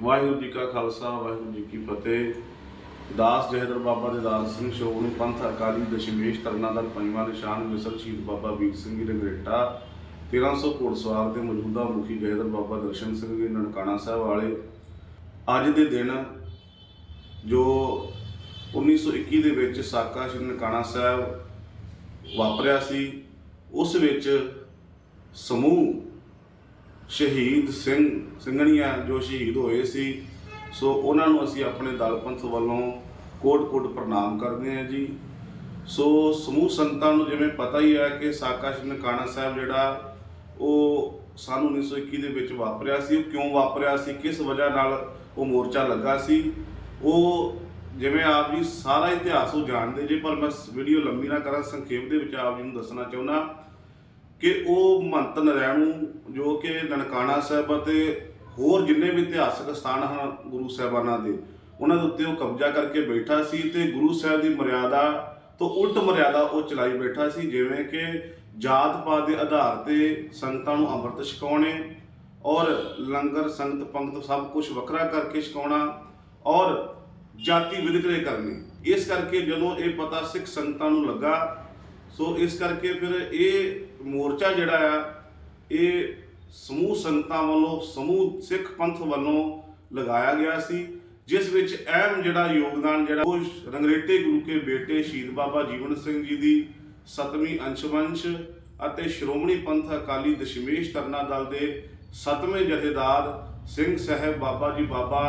ਵਾਹਿਗੁਰੂ ਜੀ ਕਾ ਖਾਲਸਾ, ਵਾਹਿਗੁਰੂ ਜੀ ਕੀ ਫਤਿਹ। ਦਾਸ ਜਹਦਰ ਬਾਬਾ ਦੇ ਦਾਸ ਸਿੰਘ ਸ਼ੋਭਨੀ ਪੰਥ ਅਕਾਲੀ ਦਸ਼ਮੇਸ਼ ਤਰਨਾ ਦਲ ਪੰਜਵਾਂ ਨਿਸ਼ਾਨ ਮਿਸਰ ਸ਼ਹੀਦ ਬਾਬਾ ਵੀਰ ਸਿੰਘ ਜੀ ਰੰਗਰੇਟਾ 1300 ਘੋੜਸਵਾਰ ਦੇ ਮੌਜੂਦਾ ਮੁਖੀ ਜਹਦਰ ਬਾਬਾ ਦਰਸ਼ਨ ਸਿੰਘ ਜੀ, ਨਨਕਾਣਾ ਸਾਹਿਬ ਵਾਲੇ। ਅੱਜ ਦੇ ਦਿਨ ਜੋ 1921 ਦੇ ਵਿੱਚ ਸਾਕਾ ਸ਼੍ਰੀ ਨਨਕਾਣਾ ਸਾਹਿਬ ਵਾਪਰਿਆ ਸੀ, ਉਸ ਵਿੱਚ ਸਮੂਹ ਸ਼ਹੀਦ ਸਿੰਘ, ਸਿੰਘਣੀਆਂ ਜੋ ਸ਼ਹੀਦ ਹੋਏ ਸੀ, ਸੋ ਉਹਨਾਂ ਨੂੰ ਅਸੀਂ ਆਪਣੇ ਦਲ ਪੰਥ ਵੱਲੋਂ ਕੋਟ-ਕੋਟ ਪ੍ਰਣਾਮ ਕਰਦੇ ਹਾਂ ਜੀ। ਸੋ ਸਮੂਹ ਸੰਤਾਂ ਨੂੰ ਜਿਵੇਂ ਪਤਾ ਹੀ ਹੈ ਕਿ ਸਾਕਾਸ਼ ਨਕਾਣਾ ਸਾਹਿਬ ਜਿਹੜਾ, ਉਹ ਸਨ 1921 ਦੇ ਵਿੱਚ ਵਾਪਰਿਆ ਸੀ। ਉਹ ਕਿਉਂ ਵਾਪਰਿਆ ਸੀ? ਕਿਸ ਵਜ੍ਹਾ ਨਾਲ ਉਹ ਮੋਰਚਾ ਲੱਗਾ ਸੀ? ਉਹ ਜਿਵੇਂ ਆਪ ਜੀ ਸਾਰਾ ਇਤਿਹਾਸ ਉਹ ਜਾਣਦੇ ਜੇ, ਪਰ ਮੈਂ ਵੀਡੀਓ ਲੰਮੀ ਨਾ ਕਰਾਂ, ਸੰਖੇਪ ਦੇ ਵਿੱਚ ਆਪ ਜੀ ਨੂੰ ਦੱਸਣਾ ਚਾਹੁੰਦਾ। ਕਿ ਉਹ ਮਹੰਤ ਨਰੈਣੂ, ਜੋ ਕਿ ਨਨਕਾਣਾ ਸਾਹਿਬ ਅਤੇ ਹੋਰ ਜਿੰਨੇ ਵੀ ਇਤਿਹਾਸਕ ਸਥਾਨ ਹਨ ਗੁਰੂ ਸਾਹਿਬਾਨਾਂ ਦੇ, ਉਹਨਾਂ ਦੇ ਉੱਤੇ ਉਹ ਕਬਜ਼ਾ ਕਰਕੇ ਬੈਠਾ ਸੀ ਤੇ ਗੁਰੂ ਸਾਹਿਬ ਦੀ ਮਰਿਆਦਾ ਤੋਂ ਉਲਟ ਮਰਿਆਦਾ ਉਹ ਚਲਾਈ ਬੈਠਾ ਸੀ, ਜਿਵੇਂ ਕਿ ਜਾਤ ਪਾਤ ਦੇ ਆਧਾਰ ਤੇ ਸੰਗਤਾਂ ਨੂੰ ਅੰਮ੍ਰਿਤ ਛਕਾਉਣੇ ਔਰ ਲੰਗਰ, ਸੰਗਤ, ਪੰਗਤ ਸਭ ਕੁਝ ਵੱਖਰਾ ਕਰਕੇ ਛਕਾਉਣਾ ਔਰ ਜਾਤੀ ਵਿਦਕਰੇ ਕਰਨੀ। ਇਸ ਕਰਕੇ ਜਦੋਂ ਇਹ ਪਤਾ ਸਿੱਖ ਸੰਗਤਾਂ ਨੂੰ ਲੱਗਾ, ਸੋ ਇਸ ਕਰਕੇ ਫਿਰ ਇਹ ਮੋਰਚਾ ਜਿਹੜਾ ਆ, ਇਹ ਸਮੂਹ ਸੰਗਤਾਂ ਵੱਲੋਂ, ਸਮੂਹ ਸਿੱਖ ਪੰਥ ਵੱਲੋਂ ਲਗਾਇਆ ਗਿਆ ਸੀ, ਜਿਸ ਵਿੱਚ ਅਹਿਮ ਜਿਹੜਾ ਯੋਗਦਾਨ ਜਿਹੜਾ ਉਹ ਰੰਗਰੇਟੇ ਗੁਰੂ ਕੇ ਬੇਟੇ ਸ਼ਹੀਦ ਬਾਬਾ ਜੀਵਨ ਸਿੰਘ ਜੀ ਦੀ ਸਤਵੀਂ ਅੰਸ਼ਵੰਸ਼ ਅਤੇ ਸ਼੍ਰੋਮਣੀ ਪੰਥ ਅਕਾਲੀ ਦਸ਼ਮੇਸ਼ ਤਰਨਾ ਦਲ ਦੇ ਸਤਵੇਂ ਜਥੇਦਾਰ ਸਿੰਘ ਸਾਹਿਬ ਬਾਬਾ ਜੀ ਬਾਬਾ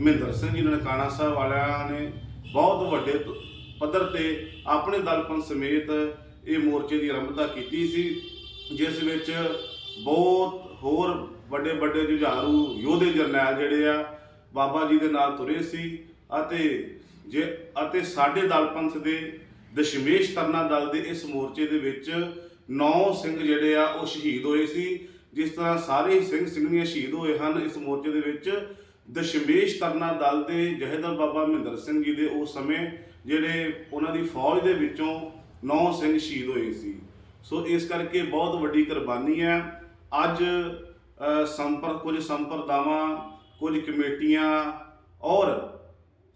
ਮਹਿੰਦਰ ਸਿੰਘ ਜੀ ਨਨਕਾਣਾ ਸਾਹਿਬ ਵਾਲਿਆਂ ਨੇ ਬਹੁਤ ਵੱਡੇ ਤ- ਪੱਧਰ ਤੇ ਆਪਣੇ ਦਲਪਨ ਸਮੇਤ ਇਹ ਮੋਰਚੇ ਦੀ ਆਰੰਭਤਾ ਕੀਤੀ ਸੀ, ਜਿਸ ਵਿੱਚ ਬਹੁਤ ਹੋਰ ਵੱਡੇ ਵੱਡੇ ਜੁਝਾਰੂ ਯੋਧੇ ਜਰਨੈਲ ਜਿਹੜੇ ਆ, ਬਾਬਾ ਜੀ ਦੇ ਨਾਲ ਤੁਰੇ ਸੀ ਅਤੇ ਜੇ ਅਤੇ ਸਾਡੇ ਦਲ ਪੰਥ ਦੇ ਦਸ਼ਮੇਸ਼ ਤਰਨਾ ਦਲ ਦੇ ਇਸ ਮੋਰਚੇ ਦੇ ਵਿੱਚ ਨੌ ਸਿੰਘ ਜਿਹੜੇ ਆ, ਉਹ ਸ਼ਹੀਦ ਹੋਏ ਸੀ। ਜਿਸ ਤਰ੍ਹਾਂ ਸਾਰੇ ਹੀ ਸਿੰਘ ਸਿੰਘਣੀਆਂ ਸ਼ਹੀਦ ਹੋਏ ਹਨ, ਇਸ ਮੋਰਚੇ ਦੇ ਵਿੱਚ ਦਸ਼ਮੇਸ਼ ਤਰਨਾ ਦਲ ਦੇ ਜਹੇਦਰ ਬਾਬਾ ਮਹਿੰਦਰ ਸਿੰਘ ਜੀ ਦੇ ਉਸ ਸਮੇਂ ਜਿਹੜੇ ਉਹਨਾਂ ਦੀ ਫੌਜ ਦੇ ਵਿੱਚੋਂ ਨੌ ਸਿੰਘ ਸ਼ਹੀਦ ਹੋਏ ਸੀ। ਸੋ ਇਸ ਕਰਕੇ ਬਹੁਤ ਵੱਡੀ ਕੁਰਬਾਨੀ ਹੈ। ਅੱਜ ਅ, ਸੰਪਰਕ ਕੁਝ ਸੰਪਰਦਾਵਾਂ ਕੁਝ ਕਮੇਟੀਆਂ ਔਰ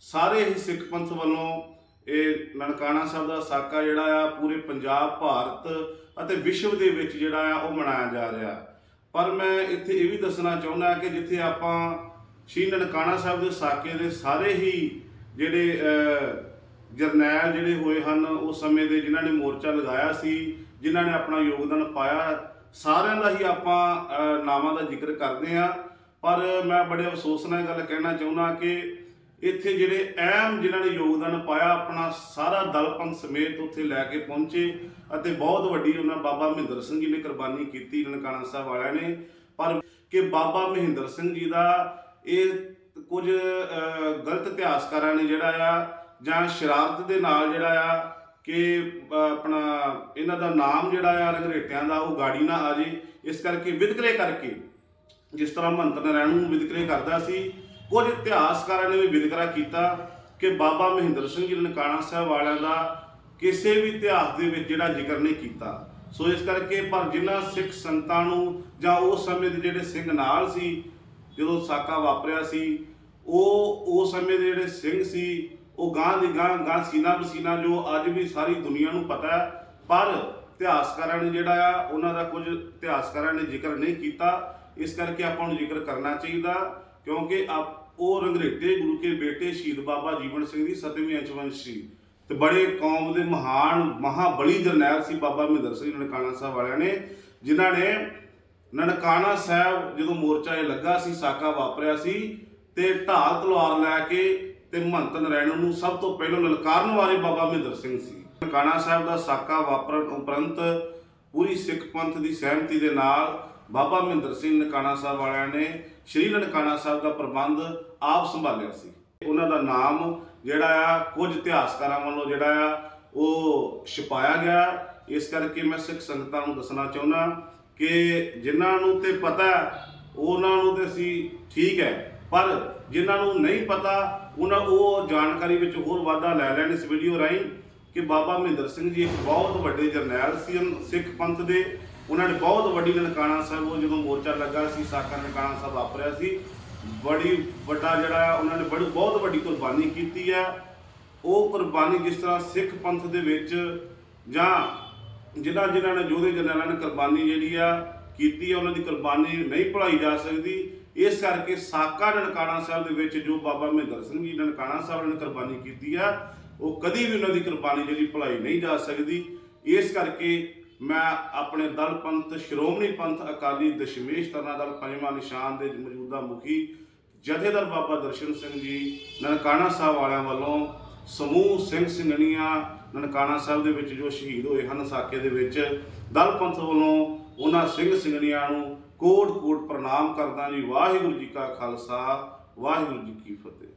ਸਾਰੇ ਹੀ ਸਿੱਖ ਪੰਥ ਵੱਲੋਂ ਇਹ ਨਨਕਾਣਾ ਸਾਹਿਬ ਦਾ ਸਾਕਾ ਜਿਹੜਾ ਆ ਪੂਰੇ ਪੰਜਾਬ ਭਾਰਤ ਅਤੇ ਵਿਸ਼ਵ ਦੇ ਵਿੱਚ ਜਿਹੜਾ ਆ ਉਹ ਮਨਾਇਆ ਜਾ ਰਿਹਾ। ਪਰ ਮੈਂ ਇੱਥੇ ਇਹ ਵੀ ਦੱਸਣਾ ਚਾਹੁੰਦਾ ਕਿ ਜਿੱਥੇ ਆਪਾਂ ਸ਼੍ਰੀ ਨਨਕਾਣਾ ਸਾਹਿਬ ਦੇ ਸਾਕੇ ਦੇ ਸਾਰੇ ਹੀ ਜਿਹੜੇ ਜਰਨੈਲ ਜਿਹੜੇ ਹੋਏ ਹਨ, ਉਸ ਸਮੇਂ ਦੇ ਜਿਨ੍ਹਾਂ ਨੇ ਮੋਰਚਾ ਲਗਾਇਆ ਸੀ, ਜਿਨ੍ਹਾਂ ਨੇ ਆਪਣਾ ਯੋਗਦਾਨ ਪਾਇਆ, ਸਾਰਿਆਂ ਦਾ ਹੀ ਆਪਾਂ ਨਾਵਾਂ ਦਾ ਜ਼ਿਕਰ ਕਰਦੇ ਆ ਪਰ ਮੈਂ ਬੜੇ ਅਫਸੋਸ ਨਾਲ ਗੱਲ ਕਹਿਣਾ ਚਾਹੁੰਦਾ ਕਿ ਇੱਥੇ ਜਿਹੜੇ ਅਹਿਮ ਜਿਨ੍ਹਾਂ ਨੇ ਯੋਗਦਾਨ ਪਾਇਆ, ਆਪਣਾ ਸਾਰਾ ਦਲਪੰਥ ਸਮੇਤ ਉੱਥੇ ਲੈ ਕੇ ਪਹੁੰਚੇ ਅਤੇ ਬਹੁਤ ਵੱਡੀ ਉਹਨਾਂ ਬਾਬਾ ਮਹਿੰਦਰ ਸਿੰਘ ਜੀ ਨੇ ਕੁਰਬਾਨੀ ਕੀਤੀ ਨਨਕਾਣਾ ਸਾਹਿਬ ਵਾਲਿਆਂ ਨੇ। ਪਰ ਕਿ ਬਾਬਾ ਮਹਿੰਦਰ ਸਿੰਘ ਜੀ ਦਾ ਇਹ ਕੁਝ ਗਲਤ ਇਤਿਹਾਸਕਾਰਾਂ ਨੇ ਜਿਹੜਾ ਆ ਜਾਂ ਸ਼ਰਾਰਤ ਦੇ ਨਾਲ ਜਿਹੜਾ ਆ ਕਿ ਆਪਣਾ ਇਹਨਾਂ ਦਾ ਨਾਮ ਜਿਹੜਾ ਆ ਰੰਗਰੇਟਿਆਂ ਦਾ ਉਹ ਗਾੜੀ ਨਾ ਆ ਜੇ। ਇਸ ਕਰਕੇ ਵਿਦਕਰੇ ਕਰਕੇ, ਜਿਸ ਤਰ੍ਹਾਂ ਮੰਤਰ ਨਾਰਾਇਣ ਨੂੰ ਵਿਦਕਰੇ ਕਰਦਾ ਸੀ, ਕੁਝ ਇਤਿਹਾਸਕਾਰਾਂ ਨੇ ਵੀ ਵਿਦਕਰਾ ਕੀਤਾ ਕਿ ਬਾਬਾ ਮਹਿੰਦਰ ਸਿੰਘ ਜੀ ਨਨਕਾਣਾ ਸਾਹਿਬ ਵਾਲਿਆਂ ਦਾ ਕਿਸੇ ਵੀ ਇਤਿਹਾਸ ਦੇ ਵਿੱਚ ਜਿਹੜਾ ਜ਼ਿਕਰ ਨਹੀਂ ਕੀਤਾ। ਸੋ ਇਸ ਕਰਕੇ ਪਰ ਜਿਨ੍ਹਾਂ ਸਿੱਖ ਸੰਤਾਂ ਨੂੰ ਜਾਂ ਉਸ ਸਮੇਂ ਦੇ ਜਿਹੜੇ ਸਿੰਘ ਨਾਲ ਸੀ, ਜਦੋਂ ਸਾਕਾ ਵਾਪਰਿਆ ਸੀ, ਉਹ ਉਸ ਸਮੇਂ ਦੇ ਜਿਹੜੇ ਸਿੰਘ ਸੀ ਉਹ ਗਾਂ ਦੀ ਗਾਂ ਗਾਂ ਸੀਨਾ ਬਸੀਨਾ ਜੋ ਅੱਜ ਵੀ ਸਾਰੀ ਦੁਨੀਆ ਨੂੰ ਪਤਾ ਹੈ, ਪਰ ਇਤਿਹਾਸਕਾਰਾਂ ਨੇ ਜਿਹੜਾ ਆ, ਉਹਨਾਂ ਦਾ ਕੁਝ ਇਤਿਹਾਸਕਾਰਾਂ ਨੇ ਜ਼ਿਕਰ ਨਹੀਂ ਕੀਤਾ। ਇਸ ਕਰਕੇ ਆਪਾਂ ਨੂੰ ਜ਼ਿਕਰ ਕਰਨਾ ਚਾਹੀਦਾ, ਕਿਉਂਕਿ ਆਪ ਉਹ ਰੰਗਰੇਟੇ ਗੁਰੂ ਕੇ ਬੇਟੇ ਸ਼ਹੀਦ ਬਾਬਾ ਜੀਵਨ ਸਿੰਘ ਦੀ ਸਤਵੀਂ ਅੰਸ਼ਵੰਸ਼ ਸੀ। ਤੇ ਬੜੇ ਕੌਮ ਦੇ ਮਹਾਨ, ਮਹਾਬਲੀ ਜਰਨੈਲ ਸੀ ਬਾਬਾ ਮਹਿੰਦਰ ਸਿੰਘ ਨਨਕਾਣਾ ਸਾਹਿਬ ਵਾਲਿਆਂ ਨੇ, ਜਿਨ੍ਹਾਂ ਨੇ ਨਨਕਾਣਾ ਸਾਹਿਬ ਜਦੋਂ ਮੋਰਚਾ ਇਹ ਲੱਗਾ ਸੀ, ਸਾਕਾ ਵਾਪਰਿਆ ਸੀ, ਤੇ ਢਾਲ ਤਲਵਾਰ ਲੈ ਕੇ ਤੇ ਮਹੰਤ ਨਰਾਇਣ ਨੂੰ ਸਭ ਤੋਂ ਪਹਿਲਾਂ ਲਲਕਾਰਨ ਵਾਲੇ ਬਾਬਾ ਮਹਿੰਦਰ ਸਿੰਘ ਸੀ। ਨਨਕਾਣਾ ਸਾਹਿਬ ਦਾ ਸਾਕਾ ਵਾਪਰਨ ਉਪਰੰਤ ਪੂਰੀ ਸਿੱਖ ਪੰਥ ਦੀ ਸਹਿਮਤੀ ਦੇ ਨਾਲ ਬਾਬਾ ਮਹਿੰਦਰ ਸਿੰਘ ਨਨਕਾਣਾ ਸਾਹਿਬ ਵਾਲਿਆਂ ਨੇ ਸ਼੍ਰੀ ਨਨਕਾਣਾ ਸਾਹਿਬ ਦਾ ਪ੍ਰਬੰਧ ਆਪ ਸੰਭਾਲਿਆ ਸੀ। ਉਹਨਾਂ ਦਾ ਨਾਮ ਜਿਹੜਾ ਆ, ਕੁਝ ਇਤਿਹਾਸਕਾਰਾਂ ਵੱਲੋਂ ਜਿਹੜਾ ਆ, ਉਹ ਛਪਾਇਆ ਗਿਆ। ਇਸ ਕਰਕੇ ਮੈਂ ਸਿੱਖ ਸੰਗਤਾਂ ਨੂੰ ਦੱਸਣਾ ਚਾਹੁੰਦਾ ਕਿ ਜਿਨ੍ਹਾਂ ਨੂੰ ਤੇ ਪਤਾ, ਉਹਨਾਂ ਨੂੰ ਤੇ ਸੀ ਠੀਕ ਹੈ, ਪਰ ਜਿਨ੍ਹਾਂ ਨੂੰ ਨਹੀਂ ਪਤਾ ਉਹਨਾਂ ਉਹ ਜਾਣਕਾਰੀ ਵਿੱਚ ਹੋਰ ਵਾਧਾ ਲੈ ਲੈਣ ਇਸ ਵੀਡੀਓ ਰਾਹੀਂ ਕਿ ਬਾਬਾ ਮਹਿੰਦਰ ਸਿੰਘ ਜੀ ਇੱਕ ਬਹੁਤ ਵੱਡੇ ਜਰਨੈਲ ਸੀ ਸਿੱਖ ਪੰਥ ਦੇ। ਉਹਨਾਂ ਨੇ ਬਹੁਤ ਵੱਡੀ ਨਨਕਾਣਾ ਸਾਹਿਬ, ਉਹ ਜਦੋਂ ਮੋਰਚਾ ਲੱਗਾ ਸੀ, ਸਾਕਾ ਨਨਕਾਣਾ ਸਾਹਿਬ ਵਾਪਰਿਆ ਸੀ। ਬੜੀ ਵੱਡਾ ਜਿਹੜਾ ਆ, ਉਹਨਾਂ ਨੇ ਬੜੀ, ਬਹੁਤ ਵੱਡੀ ਕੁਰਬਾਨੀ ਕੀਤੀ ਹੈ ਉਹ ਕੁਰਬਾਨੀ ਜਿਸ ਤਰ੍ਹਾਂ ਸਿੱਖ ਪੰਥ ਦੇ ਵਿੱਚ ਜਾਂ ਜਿਨ੍ਹਾਂ ਜਿਨ੍ਹਾਂ ਨੇ ਯੋਧੇ ਜਰਨੈਲਾਂ ਨੇ ਕੁਰਬਾਨੀ ਜਿਹੜੀ ਆ ਕੀਤੀ ਹੈ ਉਹਨਾਂ ਦੀ ਕੁਰਬਾਨੀ ਨਹੀਂ ਭੁਲਾਈ ਜਾ ਸਕਦੀ। ਇਸ ਕਰਕੇ ਸਾਕਾ ਨਨਕਾਣਾ ਸਾਹਿਬ ਦੇ ਵਿੱਚ ਜੋ ਬਾਬਾ ਮਹਿੰਦਰ ਸਿੰਘ ਜੀ ਨਨਕਾਣਾ ਸਾਹਿਬ ਨੇ ਕੁਰਬਾਨੀ ਕੀਤੀ ਆ, ਉਹ ਕਦੀ ਵੀ ਉਹਨਾਂ ਦੀ ਕੁਰਬਾਨੀ ਜਿਹੜੀ ਭੁਲਾਈ ਨਹੀਂ ਜਾ ਸਕਦੀ। ਇਸ ਕਰਕੇ ਮੈਂ ਆਪਣੇ ਦਲ ਪੰਥ, ਸ਼੍ਰੋਮਣੀ ਪੰਥ ਅਕਾਲੀ ਦਸ਼ਮੇਸ਼ ਤਰਨਾ ਦਲ ਪੰਜਵਾਂ ਨਿਸ਼ਾਨ ਦੇ ਮੌਜੂਦਾ ਮੁਖੀ ਜਥੇਦਾਰ ਬਾਬਾ ਦਰਸ਼ਨ ਸਿੰਘ ਜੀ, ਨਨਕਾਣਾ ਸਾਹਿਬ ਵਾਲਿਆਂ ਵੱਲੋਂ ਸਮੂਹ ਸਿੰਘ ਸਿੰਘਣੀਆਂ ਨਨਕਾਣਾ ਸਾਹਿਬ ਦੇ ਵਿੱਚ ਜੋ ਸ਼ਹੀਦ ਹੋਏ ਹਨ, ਸਾਕੇ ਦੇ ਵਿੱਚ ਦਲ ਪੰਥ ਵੱਲੋਂ ਉਹਨਾਂ ਸਿੰਘ ਸਿੰਘਣੀਆਂ ਨੂੰ ਕੋਟ ਕੋਟ ਪ੍ਰਣਾਮ ਕਰਦਾ ਜੀ। ਵਾਹਿਗੁਰੂ ਜੀ ਕਾ ਖਾਲਸਾ, ਵਾਹਿਗੁਰੂ ਜੀ ਕੀ ਫਤਿਹ।